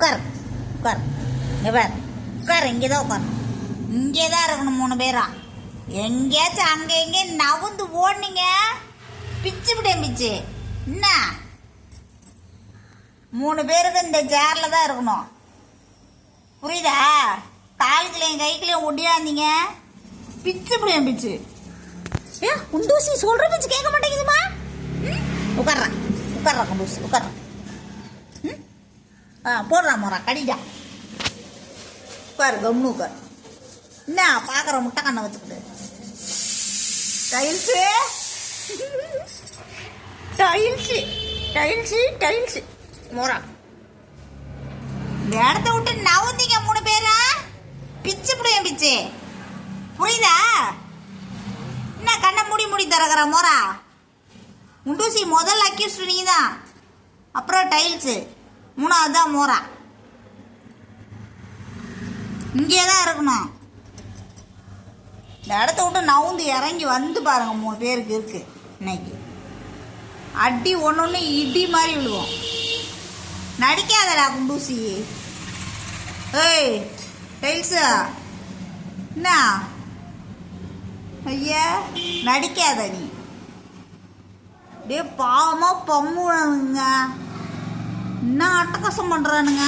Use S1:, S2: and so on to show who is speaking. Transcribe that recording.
S1: உட்கார் உட்கார். இங்கே பார் உட்கார் இங்கே தான் உட்கார். இங்கே தான் இருக்கணும் மூணு பேரா. எங்கேயாச்சும் அங்கே எங்கே நவுந்து ஓடுனீங்க. பிச்சு விட்டேன் பிச்சு. என்ன? மூணு பேருக்கு இந்த சேரில் தான் இருக்கணும். புரியுதா? காலுக்குலையும் கைக்குள்ளேயும் ஒடியாந்தீங்க பிச்சு விடுவேன் பிச்சு. ஏ குண்டூசி சொல்கிற பிச்சு கேட்க மாட்டேங்குதுமா? ம்? உட்கார்றேன் குண்டூசி உட்கார்றேன் ம்? ஆ போடுறா மோரா கடிடா. உட்காரு கம்னு உட்காரு. என்ன பார்க்குற முட்டை கண்ணை வச்சுக்கிட்டு. டைல்ஸு. Tiles tiles tiles. மோரா இந்த இடத்த விட்டு நவுந்தீங்க மூணு பேரா? பிச்சு பிடிவேன் பிச்சு. புரியுதா? என்ன கண்ணை மூடி மூடி திறக்கிற மோரா முண்டூசி முதல் அக்யூஸ்ட் நீ தான் அப்புறம் டைல்ஸு. மூணாவது தான் மோரா. இங்கே தான் இருக்கணும். இந்த இடத்த விட்டு நவுந்து இறங்கி வந்து பாருங்கள் மூணு பேருக்கு இருக்கு. இன்னைக்கு. அடி ஒன்று ஒன்று இடி மாதிரி விழுவோம். நடிக்காதடா குண்டூசி. ஏய் டைல்ஸா. என்ன? ஐயா நடிக்காத நீ. டே பாவமாக பம்முவானுங்க என்ன அட்டகாசம் பண்ணுறானுங்க